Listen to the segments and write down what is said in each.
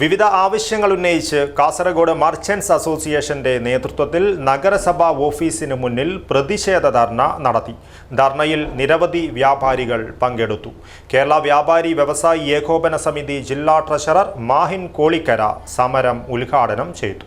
വിവിധ ആവശ്യങ്ങൾ ഉന്നയിച്ച് കാസർഗോഡ് മർച്ചൻസ് അസോസിയേഷന്റെ നേതൃത്വത്തിൽ നഗരസഭാ ഓഫീസിന് മുന്നിൽ പ്രതിഷേധ ധർണ നടത്തി. ധർണയിൽ നിരവധി വ്യാപാരികൾ പങ്കെടുത്തു. കേരള വ്യാപാരി വ്യവസായി ഏകോപന സമിതി ജില്ലാ ട്രഷറർ മാഹിൻ കോളിക്കര സമരം ഉദ്ഘാടനം ചെയ്തു.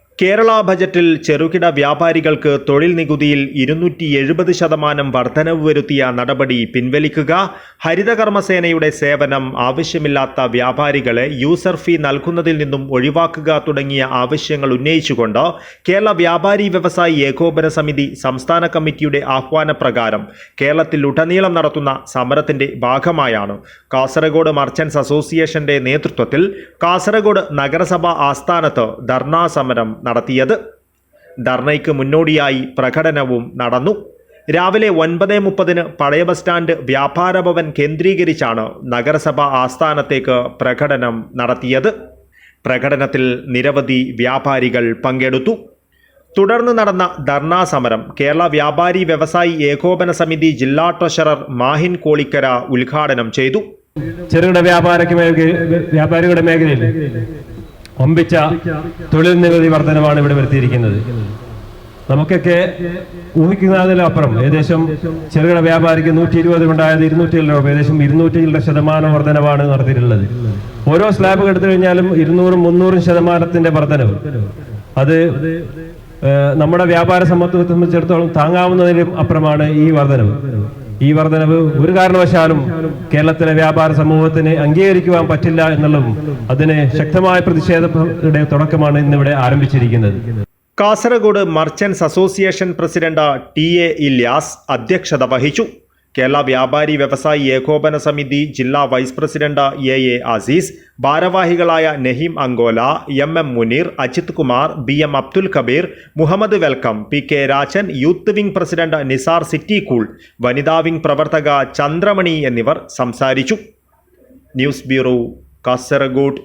കേരള ബജറ്റിൽ ചെറുകിട വ്യാപാരികൾക്ക് തൊഴിൽ നികുതിയിൽ ഇരുന്നൂറ്റി എഴുപത് ശതമാനം വർധനവ് വരുത്തിയ നടപടി പിൻവലിക്കുക ഹരിതകർമ്മസേനയുടെ സേവനം ആവശ്യമില്ലാത്ത വ്യാപാരികളെ യൂസർ ഫീ നൽകുന്നതിൽ നിന്നും ഒഴിവാക്കുക തുടങ്ങിയ ആവശ്യങ്ങൾ ഉന്നയിച്ചുകൊണ്ട് കേരള വ്യാപാരി വ്യവസായി ഏകോപന സമിതി സംസ്ഥാന കമ്മിറ്റിയുടെ ആഹ്വാനപ്രകാരം കേരളത്തിൽ ഉടനീളം നടത്തുന്ന സമരത്തിന്റെ ഭാഗമായാണ്. കാസർഗോഡ് മർച്ചൻസ് അസോസിയേഷന്റെ നേതൃത്വത്തിൽ കാസർഗോഡ് നഗരസഭ ആസ്ഥാനത്ത് ധർണാ സമരം നടത്തിയത്. ധർണയ്ക്ക് മുന്നോടിയായി പ്രകടനവും നടന്നു. രാവിലെ ഒൻപത് മുപ്പതിന് പഴയ ബസ് സ്റ്റാൻഡ് വ്യാപാര ഭവൻ കേന്ദ്രീകരിച്ചാണ് നഗരസഭ ആസ്ഥാനത്തേക്ക് പ്രകടനം നടത്തിയത്. പ്രകടനത്തിൽ നിരവധി വ്യാപാരികൾ പങ്കെടുത്തു. തുടർന്ന് നടന്ന ധർണാ സമരം കേരള വ്യാപാരി വ്യവസായി ഏകോപന സമിതി ജില്ലാ ട്രഷറർ മാഹിൻ കോളിക്കര ഉദ്ഘാടനം ചെയ്തു. ചെറുകിട വ്യാപാര വ്യാപാരികളുടെ മേഖലയിൽ ഒമ്പിച്ച തൊഴിൽ നികുതി വർധനമാണ് ഇവിടെ വരുത്തിയിരിക്കുന്നത്. നമുക്കൊക്കെ ഊഹിക്കുന്നതിലപ്പുറം ഏകദേശം ചെറുകിട വ്യാപാരിക്ക് നൂറ്റി ഇരുപത് ഉണ്ടായത് ഇരുന്നൂറ്റി രൂപ. ഏകദേശം ഇരുന്നൂറ്റി ഏഴ് ശതമാനം വർധനമാണ് നടത്തിയിട്ടുള്ളത്. ഓരോ സ്ലാബ് എടുത്തു കഴിഞ്ഞാലും ഇരുന്നൂറും മുന്നൂറും ശതമാനത്തിന്റെ വർധനവ്. അത് നമ്മുടെ വ്യാപാര സമത്വത്തെ സംബന്ധിച്ചിടത്തോളം താങ്ങാവുന്നതിനും അപ്പുറമാണ് ഈ വർധനവ്. ഈ വർധനവ് ഒരു കാരണവശാലും കേരളത്തിലെ വ്യാപാര സമൂഹത്തിന് അംഗീകരിക്കുവാൻ പറ്റില്ല എന്നുള്ളതും അതിന് ശക്തമായ പ്രതിഷേധയുടെ തുടക്കമാണ് ഇന്നിവിടെ ആരംഭിച്ചിരിക്കുന്നത്. Kasaragod merchants association president T A Ilyas അധ്യക്ഷത വഹിച്ചു. കേരള വ്യാപാരി വ്യവസായി ഏകോപന സമിതി ജില്ലാ vice president A A Azeez ഭാരവാഹികളായ Naheem Ankola M M Muneer Ajith Kumar B M Abdul Kabeer Muhammad Welcome P K Rajan youth wing president Nisar City Cool വനിതാ wing പ്രവർത്തക ചന്ദ്രമണി എന്നിവർ സംസാരിച്ചു. News bureau Kasaragod.